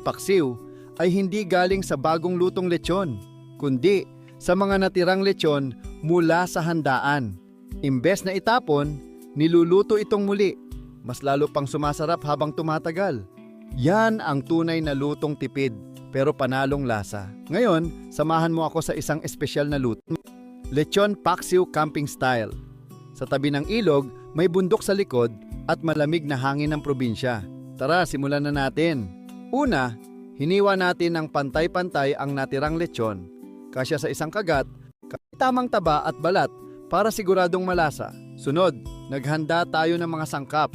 paksiw ay hindi galing sa bagong lutong lechon, kundi sa mga natirang lechon mula sa handaan. Imbes na itapon, niluluto itong muli. Mas lalo pang sumasarap habang tumatagal. Yan ang tunay na lutong tipid, pero panalong lasa. Ngayon, samahan mo ako sa isang espesyal na luto. Lechon Paksiw Camping Style. Sa tabi ng ilog, may bundok sa likod at malamig na hangin ng probinsya. Tara, simulan na natin. Una, hiniwa natin ng pantay-pantay ang natirang lechon. Kasya sa isang kagat, tamang taba at balat para siguradong malasa. Sunod, naghanda tayo ng mga sangkap.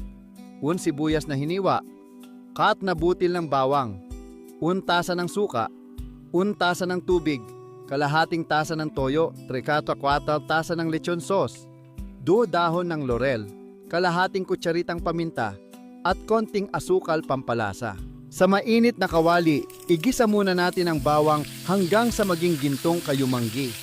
Un sibuyas na hiniwa, kat na butil ng bawang, un tasa ng suka, un tasa ng tubig, kalahating tasa ng toyo, 3 4 tasa ng lechon sauce, do dahon ng laurel, kalahating kutsaritang paminta, at konting asukal pampalasa. Sa mainit na kawali, igisa muna natin ang bawang hanggang sa maging gintong kayumanggi.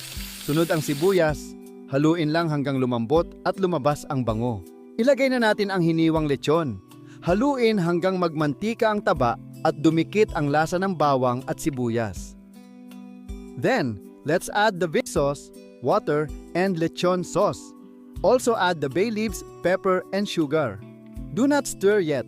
Sunod ang sibuyas, haluin lang hanggang lumambot at lumabas ang bango. Ilagay na natin ang hiniwang lechon. Haluin hanggang magmantika ang taba at dumikit ang lasa ng bawang at sibuyas. Then, let's add the veg sauce, water, and lechon sauce. Also add the bay leaves, pepper, and sugar. Do not stir yet.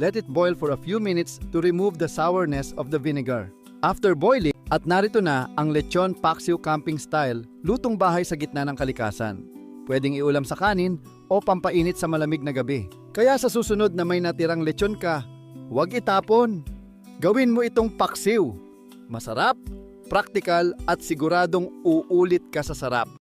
Let it boil for a few minutes to remove the sourness of the vinegar. After boiling, at narito na ang lechon paksiw camping style, lutong bahay sa gitna ng kalikasan. Pwedeng iulam sa kanin o pampainit sa malamig na gabi. Kaya sa susunod na may natirang lechon ka, huwag itapon. Gawin mo itong paksiw. Masarap, praktikal at siguradong uulit ka sa sarap.